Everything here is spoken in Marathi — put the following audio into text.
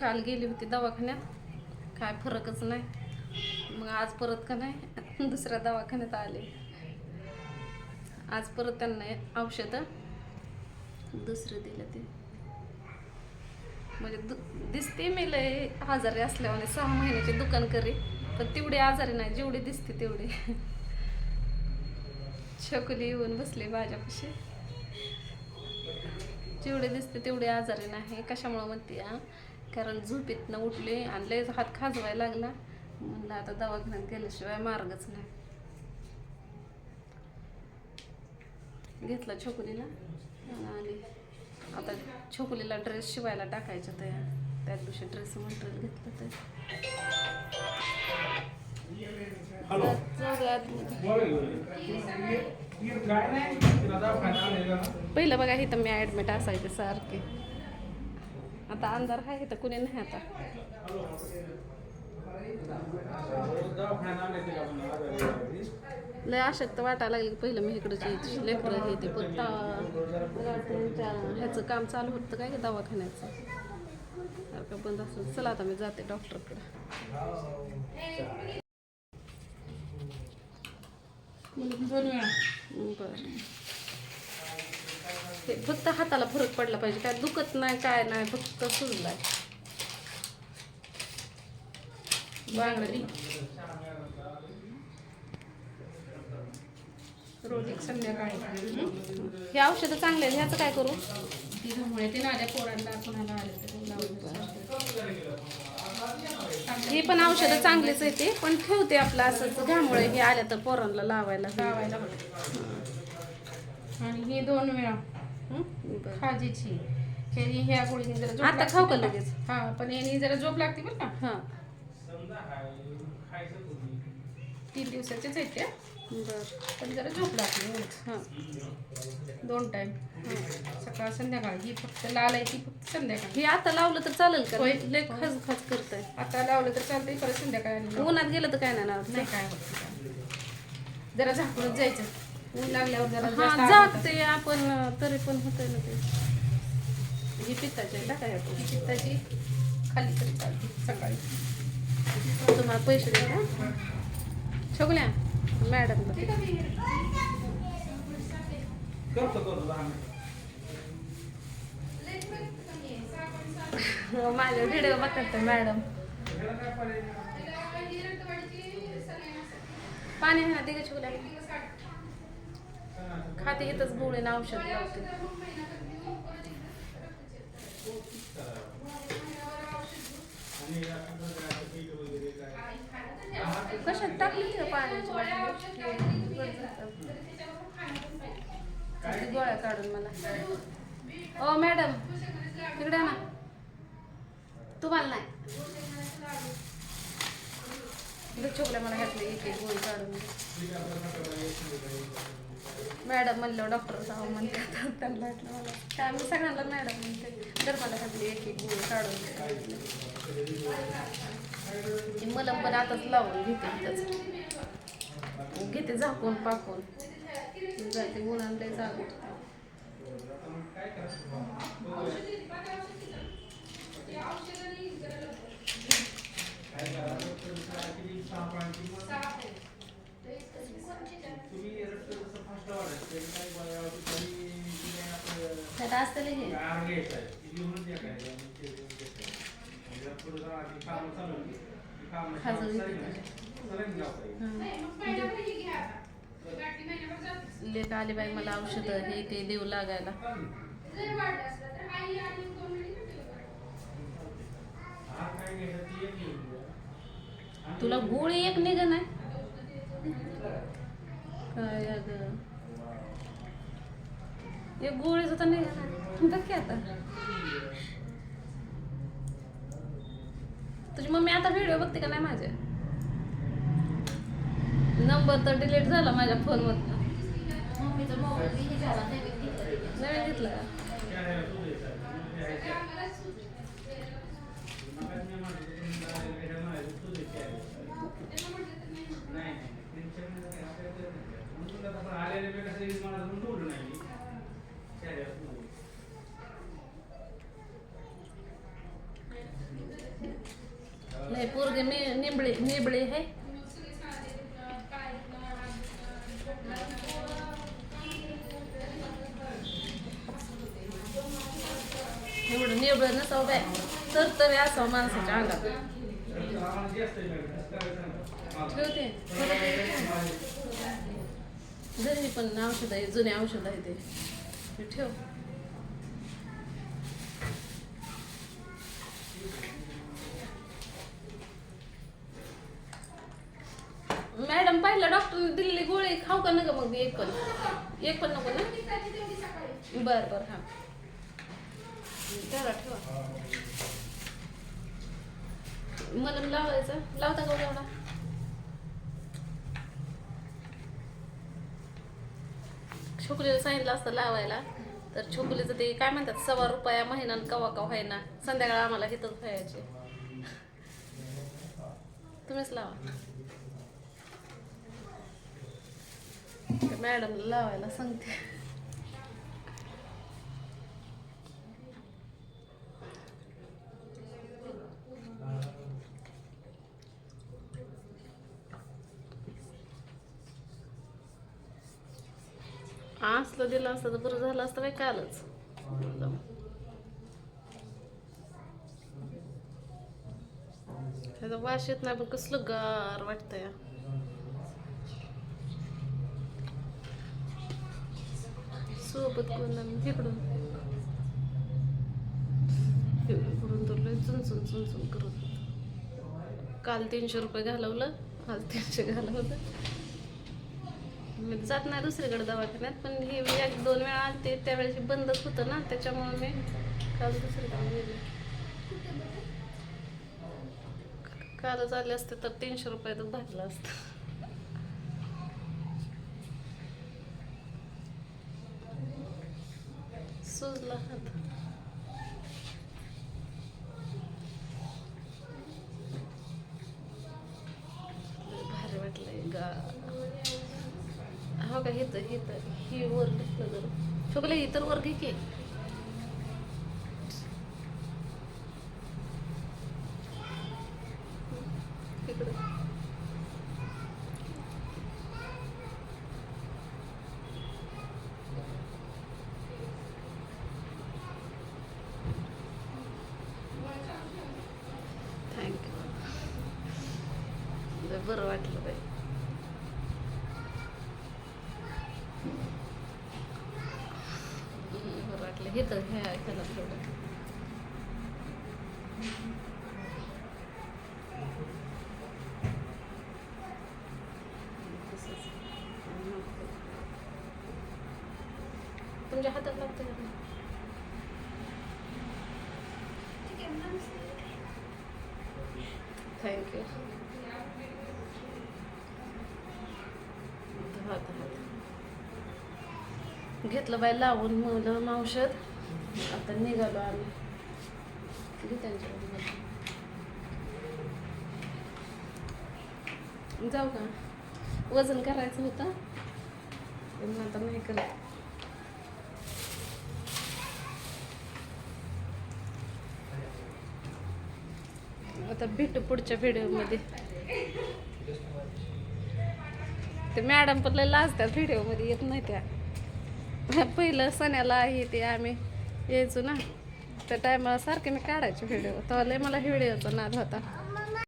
काल गेली होती दवाखान्यात. काय फरकच नाही. मग आज परत का नाही? दुसऱ्या दवाखान्यात आले. आज परत त्यांना औषधं दुसरं दिलं ते. म्हणजे दु दिसते मी लय आजारी असल्यामुळे सहा महिन्याचे दुकान करी पण तेवढी आजारी नाही. जेवढी दिसते तेवढी. छकुली येऊन बसले माझ्यापाशी. जेवढे दिसते तेवढे आजारी नाही. कशामुळं म्हणते हा? कारण झोपेतनं उठले आणि लयच हात खाजवायला लागला म्हणलं आता दवाखान्यात गेल्याशिवाय मार्गच नाही घेतला छोकुलीला आणि आता छोकुलीला ड्रेस शिवायला टाकायचं त्या त्या दिवशी ड्रेस मटेरियल घेतलं ते हॅलो जाऊ दे आतमध्ये. काय नाही तिला दवाखान्यात आणलेलं ना. पहिलं बघा इथं मी ॲडमिट असायचे सारखे आता अंधार आहे इथं कुणी नाही आता. लय अशक्त वाटायला लागली पहिलं मी इकडे यायची लेकरं हे ते पण त्यांच्या ह्याचं काम चालू होतं काय का दवाखान्याचं? सारखं बंद असेल. चला आता मी जाते डॉक्टरकडे. बरं. हे फक्त हाताला फरक पडला पाहिजे. काय दुखत नाही काय नाही फक्त सुजलाय. बांगडी. रोज एक संध्याकाळी. हे? औषधं चांगले आहेत ह्याचं काय करू? तिच्यामुळे ते नाल्या पोरांना कोणाला आले हे पण औषधं चांगलीच आहे ते पण ठेवते आपलं असंच. घामुळे हे आल्या तर पोरांना लावायला लावायला आणि हे दोन वेळा. खाजीची. ह्यानी ह्या गोळीने जरा झोप आता खाऊ का लगेच? हा पण याने जरा झोप लागते बरं का? हां. तीन दिवसाचेच आहेत त्या. बरं. पण जरा झोप लागते एवढंच. हां. दोन टाइम सकाळ संध्याकाळ. ही फक्त लाल आहे ती फक्त संध्याकाळी. हे आता लावलं तर चालेल का? होय. लय खच खच करताय. आता लावलं तर चालतंय परत संध्याकाळी आणि. उन्हात गेलं तर काय नाही लावत नाही काय होत. जरा झाकूनच जायचं. ऊन लागल्यावर जरा जास्त हा आराम जागते आपण तरी पण होतंय ना ते. ही पित्ताचे टाका करतो. ही चित्ताची खाली तरी चालते सकाळी. तुम्हाला पैसे का छोकल्या मॅडम करतो करतो दहा मिनिटं. माझ्या व्हिडिओ बघतात मॅडम ह्याला काय पर्याय नाही. पाणी आहे ना ते छोकल्या. खाते इथंच गोळीनं औषध लावते कशात टाकली का पाण्याची बाटली गोळ्या काढून मला ओ मॅडम तिकडे ना तुम्हाला नाही इकडे छोकल्या मला घातले एक एक गोळी काढून मॅडम म्हणलं डॉक्टर साहेब म्हणतात त्यांना वाटलं मला काय? मी सगळ्यांना मॅडम म्हणते तर मला घातली एक एक गोळी काढून दे. मलम पण आताच लावून घेते त्याच घेते झाकून पाकून. जाते उन्हाळ्याला लय जाग काय गोळ्या औषध आणि तुम्ही आपलं त्यात असतं हे. लेख आली बाई मला औषधं हे ते देऊ लागायला. हा. तुला गोळी एक निघ नाही काय अगं एक गोळी सुद्धा नाही बघ की आता. तुझी मम्मी आता व्हिडिओ बघते का नाही माझे? नंबर तर डिलीट झाला माझ्या फोनवर नवीन घेतला का त्या ह्याला तू द्यायचा. तू द्यायचा. मगाच मी म्हणत होतो, तुम्ही मला ह्याला म्हणायचं, तू द्यायची आहे. नाही, नाही. त्यांच्याकडे काय आपल्याला कळत नाही. म्हणून आता आपण आलेले बी कसं येईल मला अजून कळलं नाही. त्या ह्याला तू द्यायची. हे पोरगे मी निंबळे निबळे आहे. एवढं निबळ नसावं बाय तर तरी असावं माणसाच्या अंगात. ठेवते. घरी पण औषध आहे जुने औषध आहे ते. ठेव. मॅडम डॉक्टरने दिलेली गोळी खाऊ का नका मग एक पण. एक पण नको ना? बर बर हा. ठेवा. मलम लावायचं. लावता का हो एवढा छोकलीला सांगितलं असतं लावायला. तर छोकलीचं ते काय म्हणतात सव्वा रुपया महिना कवा कवा आहे ना संध्याकाळ आम्हाला हिथंच खायचे. तुम्हीच लावा. मॅडमला लावायला सांगते. असलं दिलं असतं तर बरं झालं असतं काय कालच. त्याचा वास येत नाही पण कसलं गार वाटतंय. सोबत कोण आणि तिकडून. करून तो लय चुनचुन चुनचुन करत होता. काल तीनशे रुपये घालवलं आज तीनशे घालवलं. मी जात नाही दुसरीकडे दवाखान्यात पण हे मी एक दोन वेळा आलते त्यावेळेस हे बंदच होतं ना त्याच्यामुळे मी काल दुसरीकडे गेले. कालच आले असते तर तीनशे रुपयातच भरलं असतं. सुजला हात भारी वाटलंय गा. हो का हिथं हिथं ही वर घेतलं जर. शुकले इतर वर्ग वर घे की. बरं वाटलं बाई हम्म, बरं वाटलं हे तर ह्या ह्याला थोडं तसंच. तुमच्या हातात लागतं का नाही? थँक्यू हात हात घेतलं बाई लावून मुलं औषध आता निघालो आम्ही. घे जाऊ का? वजन करायचं होतं. पण आता नाही करत. आता भेटू पुढच्या व्हिडिओमध्ये. ते मॅडम पण लय लाजतात व्हिडिओमध्ये. येत नाही त्या. पहिलं सण्याला हे ते आम्ही यायचो ना. त्या टायमाला सारखे मी काढायचे व्हिडिओ तेव्हा लय मला व्हिडिओचा नाद होता.